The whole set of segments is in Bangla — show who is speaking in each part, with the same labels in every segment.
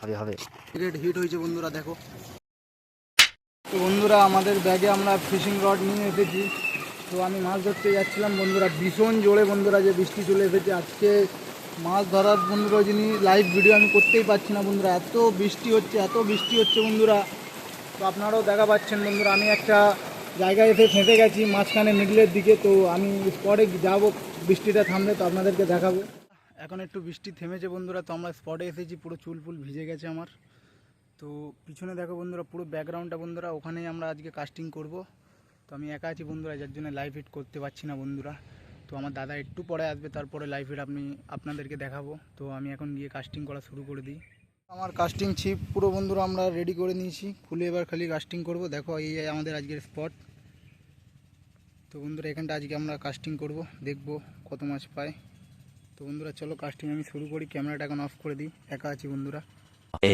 Speaker 1: হবে হবে।
Speaker 2: গ্রেড হিট হয়েছে বন্ধুরা, দেখো। তো বন্ধুরা, আমাদের ব্যাগে আমরা ফিশিং রড নিয়ে এসেছি। তো আমি মাছ ধরতে যাচ্ছিলাম, বন্ধুরা, ভীষণ জোরে বন্ধুরা, যে বৃষ্টি চলে এসেছে। আজকে মাছ ধরার বন্ধুরা, যিনি লাইভ ভিডিও আমি করতেই পারছি না বন্ধুরা। এত বৃষ্টি হচ্ছে, এত বৃষ্টি হচ্ছে বন্ধুরা। তো আপনারাও দেখা পাচ্ছেন বন্ধুরা, আমি একটা জায়গায় এসে ফেঁসে গেছি মাঝখানে মিডলের দিকে। তো আমি স্পটে যাব, বৃষ্টিটা থামলে তো আপনাদেরকে দেখাবো। এখন একটু বৃষ্টি থেমেছে বন্ধুরা, তো আমরা স্পটে এসেছি, পুরো চুল ফুল ভিজে গেছে আমার। তো পিছনে দেখো বন্ধুরা, পুরো ব্যাকগ্রাউন্ডটা বন্ধুরা, ওখানেই আমরা আজকে কাস্টিং করব। তো আমি একা আছি বন্ধুরা, যার জন্য লাইভ হিট করতে পারছি না বন্ধুরা। তো আমার দাদা একটু পরে আসবে, তারপরে লাইভ হিট আপনি, আপনাদেরকে দেখাবো। তো আমি এখন গিয়ে কাস্টিং করা শুরু করে দিই। আমার কাস্টিং ছিপ পুরো বন্ধুরা আমরা রেডি করে নিয়েছি। খুলে এবার খালি কাস্টিং করব। দেখো, এই আমাদের আজকের স্পট তো বন্ধুরা, এখানটা আজকে আমরা কাস্টিং করব, দেখব কত মাছ পায়। তো বন্ধুরা চলো কাস্টিং আমি শুরু করি। ক্যামেরাটা এখন অফ করে দিই। একা আছি বন্ধুরা।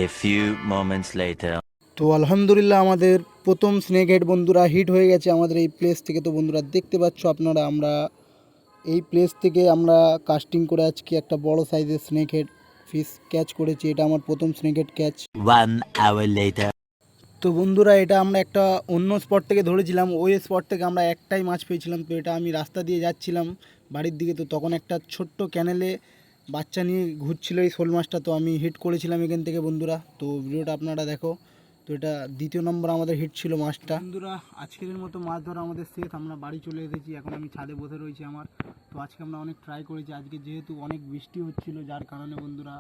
Speaker 3: A few moments later.
Speaker 2: তো আলহামদুলিল্লাহ আমাদের প্রথম স্নেক হেড বন্ধুরা হিট হয়ে গেছে আমাদের এই প্লেস থেকে। তো বন্ধুরা দেখতে পাচ্ছ আপনারা আমরা এই প্লেস থেকে আমরা কাস্টিং করে আজকে একটা বড় সাইজের স্নেক হেড ফিশ ক্যাচ করেছি। এটা আমার প্রথম snake head catch
Speaker 3: One hour later.
Speaker 2: তো বন্ধুরা, এটা আমরা একটা অন্য স্পট থেকে ধরেছিলাম। ওই স্পট থেকে আমরা একটাই মাছ পেয়েছিলাম। তো এটা আমি রাস্তা দিয়ে যাচ্ছিলাম বাড়ির দিকে। তো তখন একটা ছোট্ট ক্যানেলে বাচ্চা নিয়ে ঘুরছিল এই শোল মাছটা। তো আমি হিট করেছিলাম এখান থেকে বন্ধুরা। তো ভিডিওটা আপনারা দেখো। তো এটা দ্বিতীয় নম্বর আমাদের হিট ছিল মাছটা। বন্ধুরা, আজকের মতো মাছ ধরা আমাদের শেষ। আমরা বাড়ি চলে এসেছি। এখন আমি ছাদে বসে রয়েছি আমার। তো আজকে আমরা অনেক ট্রাই করেছি। আজকে যেহেতু অনেক বৃষ্টি হচ্ছিল, যার কারণে বন্ধুরা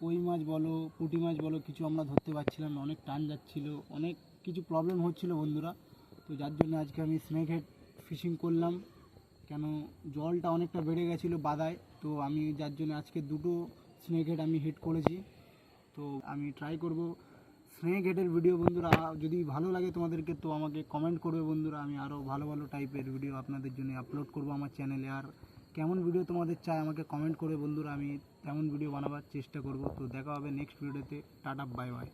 Speaker 2: কই মাছ বলো, পুঁটি মাছ বলো, কিছু আমরা ধরতে পারছিলাম না। অনেক টান যাচ্ছিল, অনেক কিছু প্রবলেম হচ্ছিল বন্ধুরা। তো যার জন্য আজকে আমি স্নেক হেড ফিশিং করলাম। কেন জলটা অনেকটা বেড়ে গেছিল বাদায়, তো আমি যার জন্য আজকে দুটো স্নেক হেড আমি হিট করেছি। তো আমি ট্রাই করব স্নেক হেডের ভিডিও বন্ধুরা। যদি ভালো লাগে তোমাদেরকে তো আমাকে কমেন্ট করবে বন্ধুরা। আমি আরও ভালো ভালো টাইপের ভিডিও আপনাদের জন্য আপলোড করব আমার চ্যানেলে আর কেমন ভিডিও তোমাদের চাই আমাকে কমেন্ট করে বন্ধুরা, আমি তেমন ভিডিও বানাবার চেষ্টা করব। তো দেখা হবে নেক্সট ভিডিওতে টাটা বাই বাই